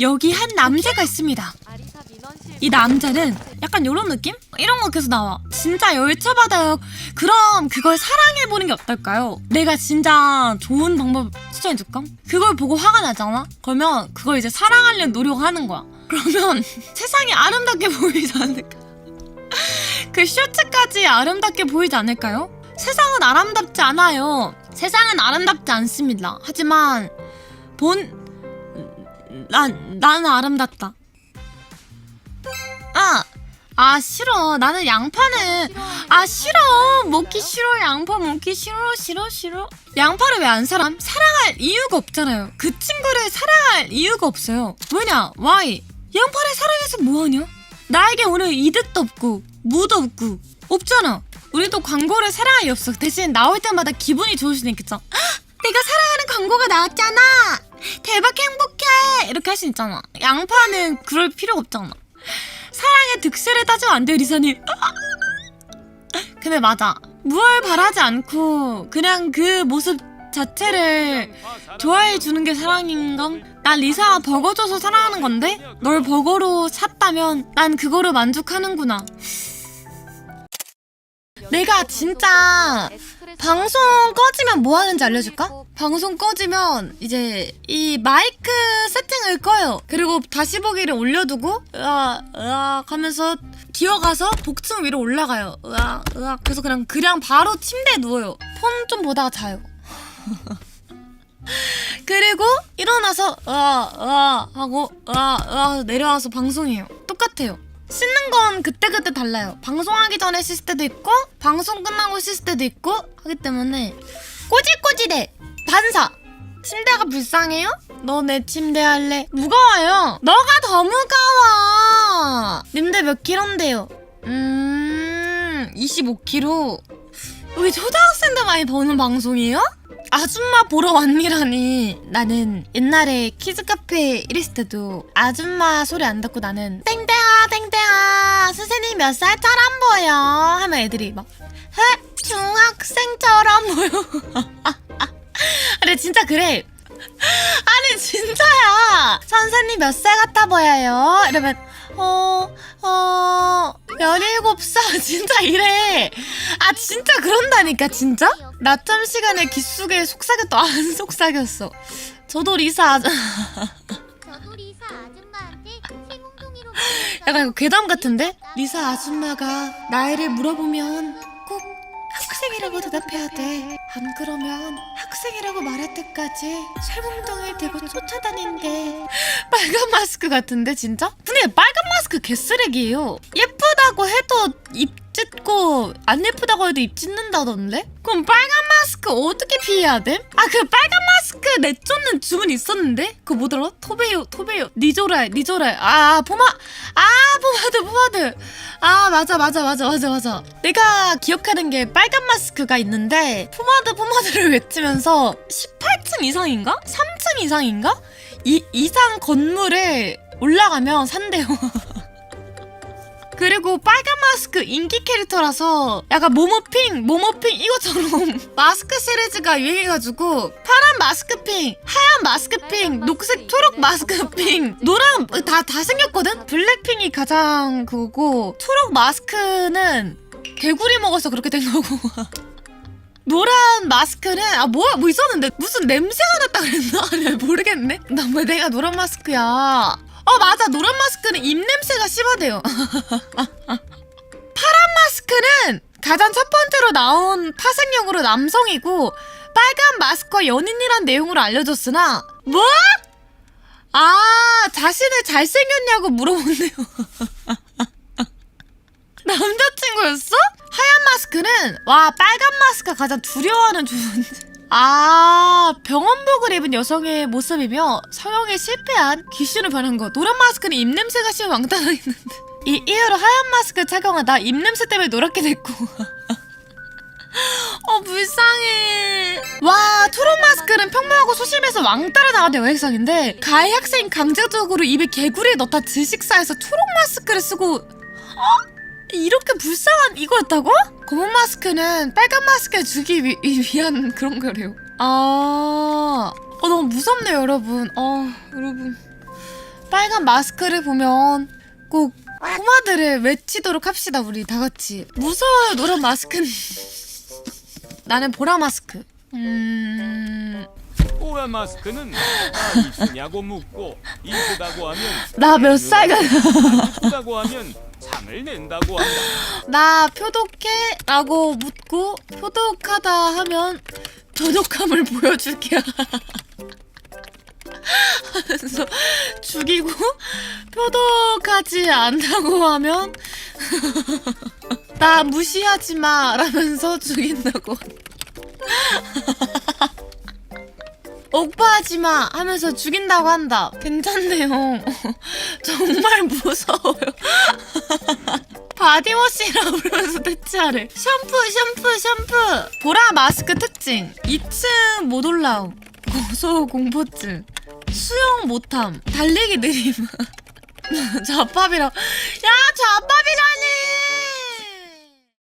여기 한 남자가 있습니다. 이 남자는 약간 이런 느낌? 이런 거 계속 나와. 진짜 열처받아요. 그럼 그걸 사랑해보는 게 어떨까요? 내가 진짜 좋은 방법 추천해줄까? 그걸 보고 화가 나잖아? 그러면 그걸 이제 사랑하려는 노력하는 거야. 그러면 세상이 아름답게 보이지 않을까? 그 쇼츠까지 아름답게 보이지 않을까요? 세상은 아름답지 않아요. 세상은 아름답지 않습니다. 하지만 본 난, 나는 아름답다. 아, 아 싫어. 나는 양파는 아 싫어. 먹기 싫어. 양파 먹기 싫어. 싫어 싫어. 양파를 왜 안 사람? 사랑할 이유가 없잖아요. 그 친구를 사랑할 이유가 없어요. 왜냐? Why? 양파를 사랑해서 뭐하냐? 나에게 오늘 이득도 없고 무도 없고 없잖아. 우리도 광고를 사랑할 이유 없어. 대신 나올 때마다 기분이 좋을 수는 있겠죠. 헉! 내가 사랑하는 광고가 나왔잖아. 대박 행복해. 이렇게 할 수 있잖아. 양파는 그럴 필요가 없잖아. 사랑의 득실을 따지면 안 돼요, 리사님. 근데 맞아. 무얼 바라지 않고 그냥 그 모습 자체를 좋아해 주는 게 사랑인감? 난 리사 버거 줘서 사랑하는 건데 널 버거로 샀다면 난 그거로 만족하는구나. 내가 진짜 방송 꺼지면 뭐 하는지 알려줄까? 방송 꺼지면 이제 이 마이크 세팅을 꺼요. 그리고 다시 보기를 올려두고 으아 으아 하면서 기어가서 복층 위로 올라가요. 으아 으아 그래서 그냥 그냥 바로 침대에 누워요. 폰 좀 보다가 자요. 그리고 일어나서 으아 으아 하고 으아 으아 내려와서 방송해요. 똑같아요. 씻는 건 그때그때 달라요. 방송하기 전에 씻을 때도 있고 방송 끝나고 씻을 때도 있고 하기 때문에 꼬질꼬질해. 반사. 침대가 불쌍해요? 너 내 침대 할래? 무거워요. 너가 더 무거워. 님들 몇 킬로인데요? 음, 25킬로. 여기 초등학생들 많이 보는 방송이에요? 아줌마 보러 왔니라니. 나는 옛날에 키즈카페 이랬을 때도 아줌마 소리 안 듣고 나는 땡 땡아 땡땡아 선생님 몇 살처럼 보여 하면 애들이 막 해? 중학생처럼 보여. 근데 진짜 그래. 아니 진짜야. 선생님 몇 살 같아 보여요? 이러면 어, 어, 17살 진짜 이래. 아 진짜 그런다니까 진짜? 낮잠 시간에 기숙에 속삭였다 안 속삭였어. 저도 리사 아줌 저도 리사 아줌마한테 세몽둥이로 약간 이거 괴담 같은데? 리사 아줌마가 나이를 물어보면 꼭 학생이라고 대답해야 돼. 안 그러면 학생이라고 말할 때까지 설문동을 대고 쫓아다닌대. 빨간 마스크 같은데 진짜? 근데 빨간 마스크 개쓰레기예요. 예쁘다고 해도 입 찢고 안 예쁘다고 해도 입 찢는다던데? 그럼 빨간 마스크 어떻게 피해야 돼? 아 그 빨간 마스크 내쫓는 주문 있었는데? 그거 뭐더라? 토베요 토베요 니조랄 니조랄 아 포마 아 포마드 포마드 아 맞아 맞아 맞아 맞아 맞아 내가 기억하는 게 빨간 마스크가 있는데 포마드 포마드를 외치면서 18층 이상인가? 3층 이상인가? 이 이상 건물에 올라가면 산대요 그리고 빨간 마스크 인기 캐릭터라서 약간 모모핑, 모모핑 이것처럼 마스크 시리즈가 유행해가지고 파란 마스크핑, 하얀 마스크핑, 녹색, 초록 마스크핑, 노란 다다 생겼거든. 블랙핑이 가장 그거고 초록 마스크는 개구리 먹어서 그렇게 된 거고. 노란 마스크는 아 뭐야 뭐 있었는데? 무슨 냄새가 났다 그랬나? 모르겠네. 나 왜 내가 노란 마스크야 어 맞아 노란 마스크는 입 냄새가 심하대요 파란 마스크는 가장 첫 번째로 나온 파생력으로 남성이고 빨간 마스크와 연인이란 내용으로 알려졌으나 뭐? 아 자신을 잘생겼냐고 물어본대요 남자친구였어? 하얀 마스크는 와 빨간 마스크가 가장 두려워하는 존재. 아 병원복을 입은 여성의 모습이며 성형에 실패한 귀신을 변한 것. 노란 마스크는 입냄새가 심해 왕따가 있는데 이 이후로 하얀 마스크 착용하다 입냄새 때문에 노랗게 됐고. 어 불쌍해. 와 초록 마스크는 평범하고 소심해서 왕따를 나간 여학생인데 가해 학생 강제적으로 입에 개구리를 넣다 질식사해서 초록 마스크를 쓰고 이렇게 불쌍한 이거였다고? 검은 마스크는 빨간 마스크를 주기 위, 위한 그런 거래요. 아, 어, 너무 무섭네요, 여러분. 어, 여러분. 빨간 마스크를 보면 꼭 코마들을 외치도록 합시다 우리 다 같이 무서워요 노란 마스크는 나는 보라 마스크 음... 보라 마스크는 아 이쁘냐고 묻고 이쁘다고 하면 나몇 살가 이쁘다고 하면 상을 낸다고 한다. 나 표독해? 라고 묻고 표독하다 하면 표독함을 보여줄게 하면서 죽이고 표독하지 않다고 하면 나 무시하지 마 라면서 죽인다고 오빠 하지 마 하면서 죽인다고 한다. 괜찮네요. 정말 무서워요. 바디워시라고 부르면서 대체하래. 샴푸 샴푸 샴푸. 보라 마스크 특징. 2층 못 올라옴. 고소 공포증. 수영 못함. 달리기 느림. 좌팝이라. 야 좌팝이라